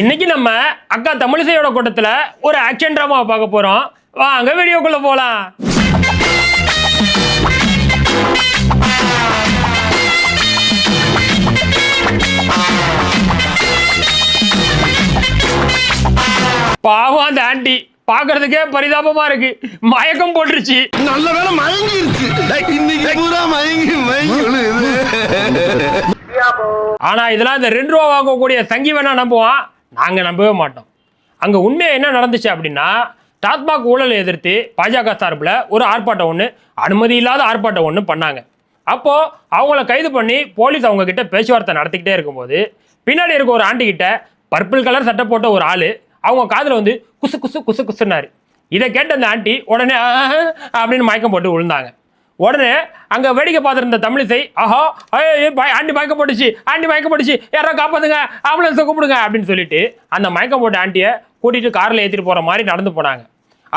இன்னைக்கு நம்ம அக்கா தமிழிசையோட கூட்டத்துல ஒரு ஆக்ஷன் ட்ராமா பார்க்க போறோம். வாங்க வீடியோக்குள்ள போலாம். பாவம் அந்த ஆண்டி பார்க்கிறதுக்கே பரிதாபமா இருக்கு. மயக்கம் போட்டுருச்சு. நல்ல வேளை மயங்கிருச்சு. இன்னைக்கு பூரா மயங்கி மயங்கி. ஆனா இதெல்லாம் இந்த ரெண்டு ரூபா வாங்கக்கூடிய சங்கி வேணா நம்புவான். நாங்கள் நம்பவே மாட்டோம். அங்கே உண்மையாக என்ன நடந்துச்சு அப்படின்னா டாஸ்மாக் ஊழலை எதிர்த்து பாஜக சார்பில் ஒரு ஆர்ப்பாட்டம் ஒன்று அனுமதி இல்லாத ஆர்ப்பாட்டம் ஒன்று பண்ணாங்க. அப்போது அவங்கள கைது பண்ணி போலீஸ் அவங்கக்கிட்ட பேச்சுவார்த்தை நடத்திக்கிட்டே இருக்கும்போது பின்னாடி இருக்க ஒரு ஆண்டிக்கிட்ட பர்பிள் கலர் சட்டை போட்ட ஒரு ஆள் அவங்க காதில் வந்து குசு குசு குசு குசுனாரு இதை கேட்ட அந்த ஆண்டி உடனே அப்படின்னு மயக்கம் போட்டு விழுந்தாங்க உடனே அங்க வேடிக்கை பார்த்துருந்த தமிழிசை ஆஹா ஐயோ ஆண்டி மயக்கம் போட்டுச்சு ஆண்டி மயக்கம் போட்டுச்சு யாரோ காப்பாத்துங்க ஆம்புலன்ஸை கூப்பிடுங்க அப்படின்னு சொல்லிட்டு அந்த மயக்கம் போட்ட ஆண்டியை கூட்டிட்டு காரில் ஏற்றிட்டு போற மாதிரி நடந்து போனாங்க.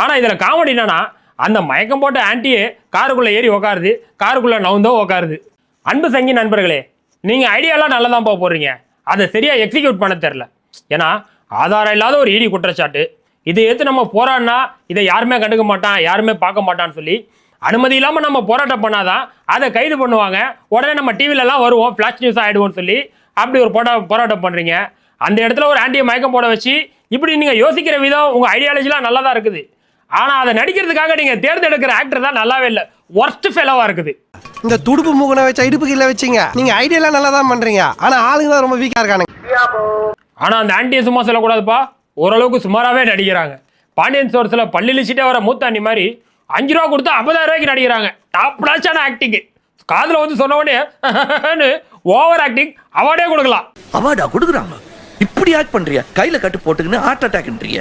ஆனா இதுல காமெடி என்னன்னா அந்த மயக்கம் போட்ட ஆண்டியே காருக்குள்ள ஏறி உக்காருது காருக்குள்ள நவுந்தோ உக்காருது. அன்பு சங்கி நண்பர்களே நீங்க ஐடியாலாம் நல்லா தான் போக போறீங்க. அதை சரியா எக்ஸிக்யூட் பண்ண தெரில ஏன்னா ஆதாரம் இல்லாத ஒரு இடி குற்றச்சாட்டு. இதை எடுத்து நம்ம போராடினா இதை யாருமே கண்டுக்க மாட்டான் யாருமே பார்க்க மாட்டான்னு சொல்லி அனுமதி இல்லாமல் நம்ம போராட்டம் பண்ணாதான் அதை கைது பண்ணுவாங்க. உடனே நம்ம டிவிலலாம் வருவோம். ஃப்ளாஷ் நியூஸ் ஆகிடுவோம்னு சொல்லி அப்படி ஒரு போரா போராட்டம் பண்ணுறீங்க அந்த இடத்துல ஒரு ஆண்டியை மயக்கம் போட வச்சு இப்படி நீங்கள் யோசிக்கிற விதம் உங்கள் ஐடியாலஜிலாம் நல்லா தான் இருக்குது. ஆனால் அதை நடிக்கிறதுக்காக நீங்கள் தேர்ந்தெடுக்கிற ஆக்டர் தான் நல்லாவே இல்லை. ஒர்ஸ்ட் ஃபெலவாக இருக்குது. இந்த துடுப்பு மூக்கனை வச்ச இடுப்பு கீழ வச்சீங்க. நீங்க ஐடியாலாம் நல்லா தான் பண்றீங்க. ஆனா ஆளுங்க தான் ரொம்ப வீக்கா இருக்கானுங்க. ஆனால் அந்த ஆண்டியை சும்மா சொல்லக்கூடாதுப்பா. ஓரளவுக்கு சுமாராகவே நடிக்கிறாங்க. பாண்டியன் சோர்ஸில் பள்ளிலிச்சிட்டே வர மூத்தாண்டி மாதிரி அஞ்சு ரூபா கொடுத்தா ஐம்பதாயிரம் ரூபாய்க்கு நடிக்கிறாங்க டாப் நாச்சான ஆக்டிங்கு காதில் வந்து சொன்ன உடனே ஓவர் ஆக்டிங் அவார்டே கொடுக்கலாம். அவார்டா கொடுக்குறாங்க. இப்படி ஆக்ட் பண்றியா? கையில கட்டு போட்டுக்கின்னு ஹார்ட் அட்டாக்ன்றீங்க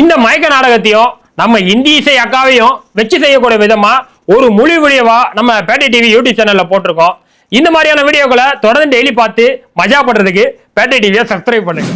இந்த மயக்க நாடகத்தையும் நம்ம இந்தி இசை அக்காவையும் வச்சு செய்யக்கூடிய விதமா ஒரு மொழி வீடியோவா நம்ம பேட்டை டிவி யூடியூப் சேனல்ல போட்டிருக்கோம். இந்த மாதிரியான வீடியோக்களை தொடர்ந்து டெய்லி பார்த்து மஜா பண்றதுக்கு பேட்டை டிவியை சப்ஸ்கிரைப் பண்ணுங்க.